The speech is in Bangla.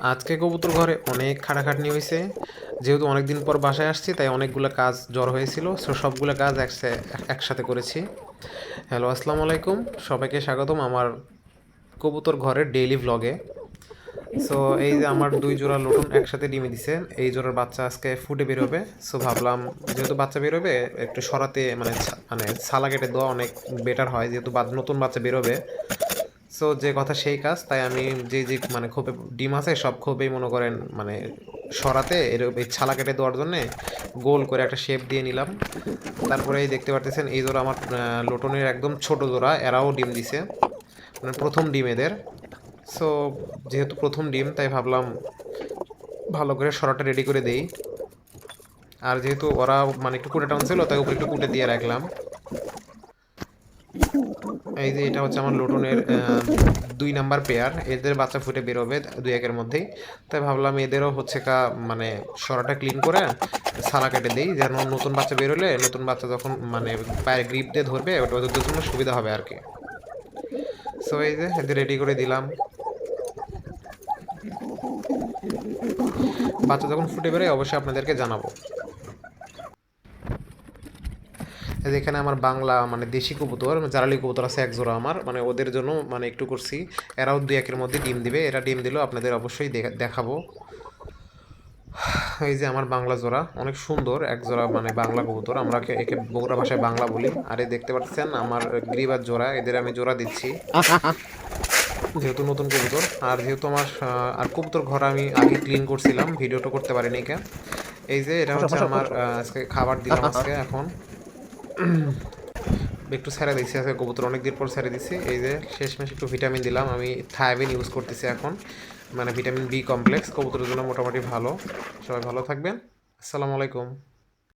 আজকে কবুতর ঘরে অনেক খাটাখাটনি হয়েছে যেহেতু অনেকদিন পর বাসায় আসছি, তাই অনেকগুলো কাজ জ্বর হয়েছিল, সো সবগুলো কাজ একসা- একসাথে করেছি। হ্যালো, আসসালামু আলাইকুম। সবাইকে স্বাগতম আমার কবুতর ঘরের ডেইলি ভ্লগে সো এই যে আমার দুই জোড়া নতুন একসাথে ডিমে দিছে, এই জোড়ার বাচ্চা আজকে ফুটে বেরোবে। সো ভাবলাম, যেহেতু বাচ্চা বেরোবে, একটু সরাতে মানে মানে ছালা কেটে দেওয়া অনেক বেটার হয়, যেহেতু নতুন বাচ্চা বেরোবে। সো যে কথা সেই কাজ, তাই আমি যে যে মানে খোপে ডিম আছে, সব খোপেই মনে করেন মানে সরাতে, এর, এই ছালা কেটে দেওয়ার জন্যে গোল করে একটা শেপ দিয়ে নিলাম। তারপরে দেখতে পারতেছেন, এই জোড়া আমার লোটনের একদম ছোট জোড়া, এরাও ডিম দিছে। মানে প্রথম ডিম এদের। সো যেহেতু প্রথম ডিম, তাই ভাবলাম ভালো করে সরাটা রেডি করে দেই। আর যেহেতু ওরা মানে একটু কুটে টান ছিল, তাই উপরে একটু কুটে দিয়ে রাখলাম। এই যে এটা হচ্ছে আমার লোটনের দুই নাম্বার পেয়ার এদের বাচ্চা ফুটে বেরোবে দুই একের মধ্যেই। তাই ভাবলাম এদেরও হচ্ছে কা মানে সরাটা ক্লিন করে সারা কেটে দিই, যেন নতুন বাচ্চা বেরোলে নতুন বাচ্চা যখন মানে পায়ের গ্রিপ দিয়ে ধরবে, ওটা ওদের জন্য সুবিধা হবে আর কি। সো এই যে এদের রেডি করে দিলাম। বাচ্চা যখন ফুটে বেরোয়, অবশ্যই আপনাদেরকে জানাব। এই যে এখানে আমার বাংলা মানে দেশি কবুতর জারালি কবুতর আছে এক জোড়া আমার। মানে ওদের জন্য মানে একটু করছি। এরাও দুই একের মধ্যে ডিম দিবে। এরা ডিম দিলেও আপনাদের অবশ্যই দেখাবো। এই যে আমার বাংলা জোড়া। অনেক সুন্দর এক জোড়া মানে বাংলা কবুতর। আমরা একে বগুড়া ভাষায় বাংলা বলি। আর এই দেখতে পাচ্ছেন আমার গ্রিবার জোড়া। এদের আমি জোড়া দিচ্ছি। যেহেতু নতুন কবুতর। আর যেহেতু আমার আর কবুতর ঘর আমি আগে ক্লিন করছিলাম। ভিডিওটা করতে পারিনি কে এই যে এটা হচ্ছে আমার আজকে খাবার দিলাম আজকে এখন। একটু ছেড়ে দিচ্ছি আজকে কবুতর অনেক দিন পর ছেড়ে দিচ্ছি এই যে শেষমেশ একটু ভিটামিন দিলাম, আমি থায়াবিন ইউজ করতেছি এখন। মানে ভিটামিন বি কমপ্লেক্স কবুতরের জন্য মোটামুটি ভালো। সবাই ভালো থাকবেন। আসসালামু আলাইকুম।